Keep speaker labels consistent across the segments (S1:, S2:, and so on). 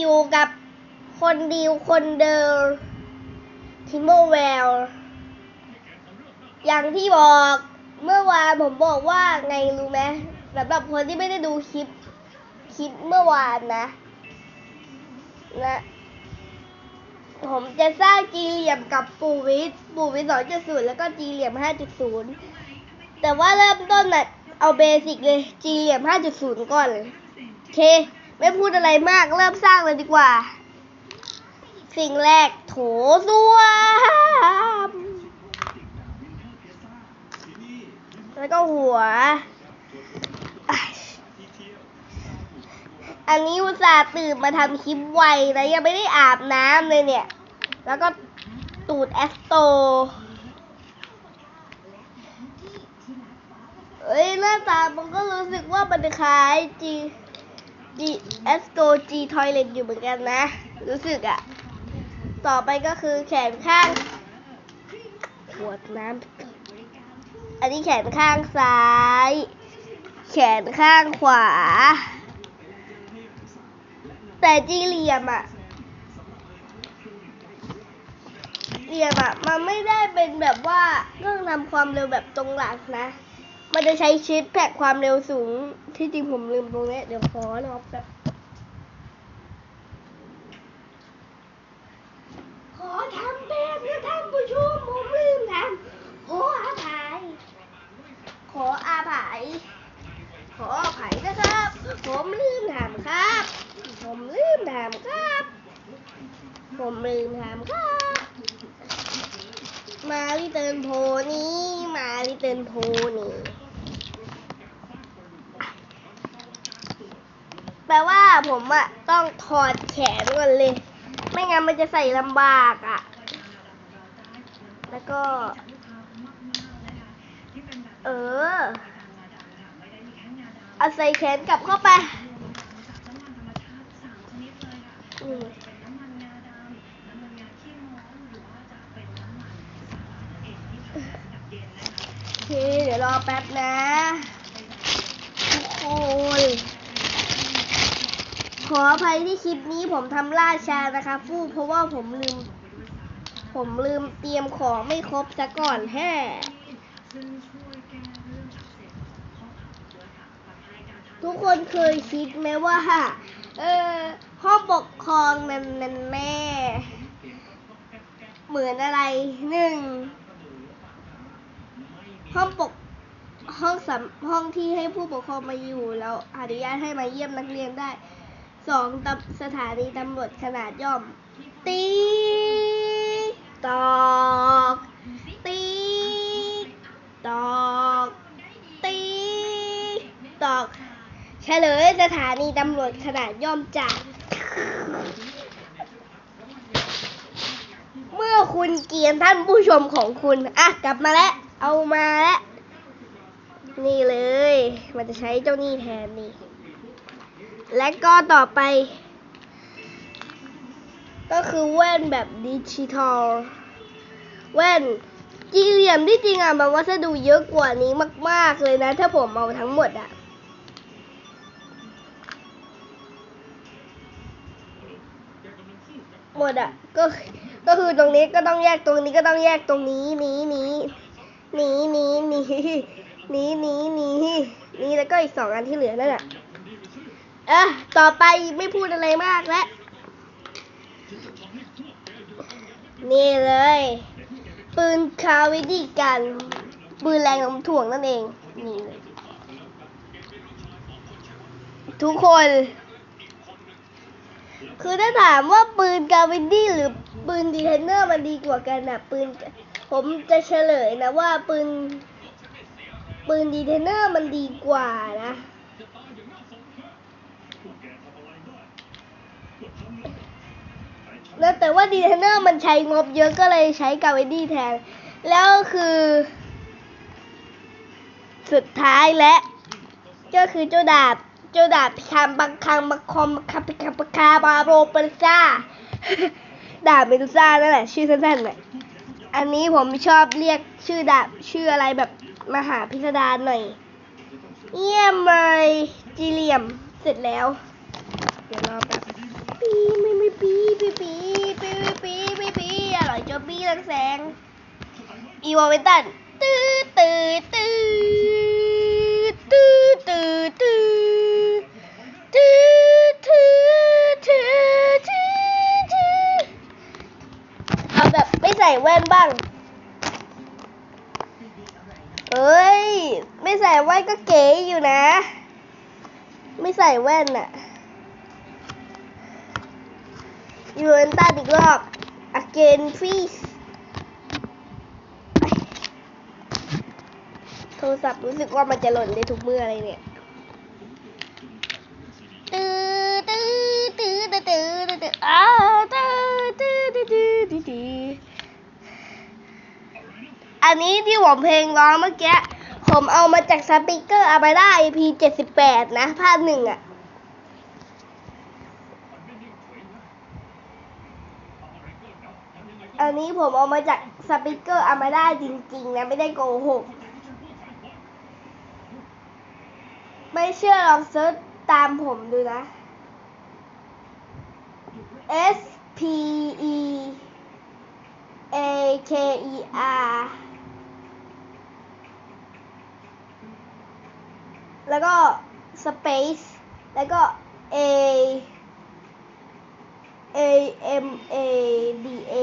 S1: อยู่กับคนดีวคนเดิมทิโมเวลอย่างที่บอกเมื่อวานผมบอกว่าไงรู้ไหมสำหรับคนที่ไม่ได้ดูคลิปคลิปเมื่อวานนะนะผมจะสร้างจีเหลี่ยมกับปูวิทปูวิทสองจุดศูนย์แล้วก็จีเหลี่ยมห้าจุดศูนย์แต่ว่าเริ่มต้นน่ะเอาเบสิกเลยจีเหลี่ยมห้าจุดศูนย์ก่อนเลยโอเค ไม่พูดอะไรมากเริ่มสร้างเลยดีกว่า สิ่งแรกโถส้วมแล้วก็หัว อันนี้อุตส่าห์ตื่นมาทำคลิปไวนะยังไม่ได้อาบน้ำเลยเนี่ย แล้วก็ตูดแอสโตเอ้ยหน้าตามันก็รู้สึกว่ามันคล้ายจี G S G G Toilet อยู่เหมือนกันนะ รู้สึกอะต่อไปก็คือแขนข้างปวดน้ำอันนี้แขนข้างซ้าย แขนข้างขวา แต่จีเหลี่ยมอะเหลี่ยมอะมันไม่ได้เป็นแบบว่าเครื่องทำความเร็วแบบตรงหลักนะ มันจะใช้ชิปแพกความเร็วสูง ที่จริงผมลืมตรงนี้ เดี๋ยวขอรอแบบขอทำแบบนะท่านผู้ชมผมลืมทำขออาภัย ขออาภัย ขออภัยนะครับ ผมลืมทำครับ ผมลืมทำครับ ผมลืมทำครับ มาลิเตินโพนี้มาลิเตินโพนี้ แปลว่าผมอะต้องถอดแขนก่อนเลย ไม่งั้นมันจะใส่ลำบากอะแล้วก็ เออเอาใส่แขนกลับเข้าไปโอเค เดี๋ยวรอแป๊บนะ ทุกคน ขออภัยที่คลิปนี้ผมทำล่าช้านะคะฟูเพราะว่าผมลืม ผมลืมเตรียมของไม่ครบซะก่อนแฮ่ทุกคนเคยคิดไหมว่าเออห้องปกครองนั้นนั้นแม่ เหมือนอะไรหนึ่งห้องปกห้องสำห้องที่ให้ผู้ปกครองมาอยู่แล้วอนุญาตให้มาเยี่ยมนักเรียนได้ สองตสถานีตำรวจขนาดย่อม ตีตอกตีตอกตีตอก เฉลยสถานีตำรวจขนาดย่อมจาก เมื่อคุณเกียนท่านผู้ชมของคุณ อะ กลับมาแล้ว เอามาแล้ว นี่เลย มันจะใช้เจ้านี่แทนนี่ และก็ต่อไป ก็คือแว่นแบบดิจิทัลแว่นจีเหลี่ยมที่จริงอะมันวัสดุเยอะกว่านี้มาก ๆ เลยนะ ถ้าผมเอาทั้งหมดอะหมดอะก็ก็คือตรงนี้ก็ต้องแยกตรงนี้ก็ต้องแยกตรงนี้นี้นี้นี้นี้นี้นี้นี้นี้นี้แล้วก็อีกสองอันที่เหลือนั่นแหละ เอะต่อไปไม่พูดอะไรมากแล้ว นี่เลย ปืนคาวิดีกันปืนแรงโน้มถ่วงนั่นเอง นี่เลย ทุกคน คือถ้าถามว่าปืนกาวินดี้หรือปืนดีเทนเนอร์มันดีกว่ากันนะปืน ผมจะเฉลยนะว่าปืน ปืนดีเทนเนอร์มันดีกว่านะ แล้วแต่ว่าดีเทนเนอร์มันใช้งบเยอะก็เลยใช้กาวินดี้แทน แล้วคือ สุดท้ายและ ก็คือเจ้าดาบ เจ้าดาบพิคามบังคังบังคอมคาปิคาปคาบาโรเปนซ่าดาบเมดูซ่านั่นแหละ ชื่อสั้นๆน่ะอันนี้ผมชอบเรียกชื่อดาบชื่ออะไรแบบมหาพิสดารหน่อยเยี่ยมเลยจีเหลี่ยมเสร็จแล้ว เดี๋ยวรอแบบปี๊ อีวอเวนตันตื้อตื้อตื้อตื้อตื้อตื้อตื้อตื้อตื้อตื้อตื้อเอาแบบไม่ใส่แว่นบ้าง เอ้ย ไม่ใส่แว่นก็เก๋อยู่นะ ไม่ใส่แว่นอะยูเวนตัสอีกรอบ again please โทรศัพท์รู้สึกว่ามันจะหล่นได้ทุกเมื่อเลยเนี่ยตื้อตื้อตื้อตื้อตื้อตื้อตื้ออ้าตื้อตื้อตื้อตื้อตื้ออันนี้ที่ผมเพลงร้องเมื่อกี้ ผมเอามาจากสปีกเกอร์อามาได้ EP 78 นะภาคหนึ่งอะ อันนี้ผมเอามาจากสปีกเกอร์อามาได้จริง ๆ นะไม่ได้โกหก ไม่เชื่อลองเซิร์ชตามผมดูนะ S P E A K E R แล้วก็ space แล้วก็ A A M A D A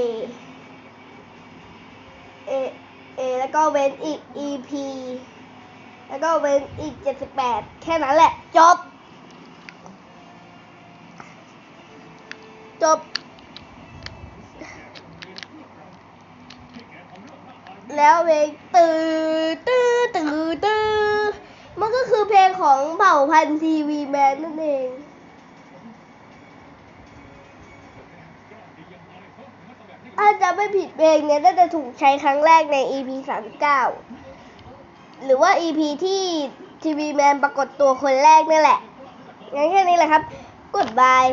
S1: A A แล้วก็เว้นอีก E P แล้วก็เว้นอีก 78 แค่นั้นแหละ จบ จบ แล้วเพลงตื้อตื้อตื้อตื้อมันก็คือเพลงของเผ่าพันธุ์ทีวีแมนนั่นเอง ถ้าจะไม่ผิดเพลงเนี้ยน่าจะถูกใช้ครั้งแรกใน EP 39 หรือว่า EP ที่ทีวีแมนปรากฏตัวคนแรกนี่แหละ งั้นแค่นี้แหละครับ กดบาย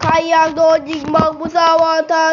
S1: ใครอยากโดนยิงบองบุษาวาทา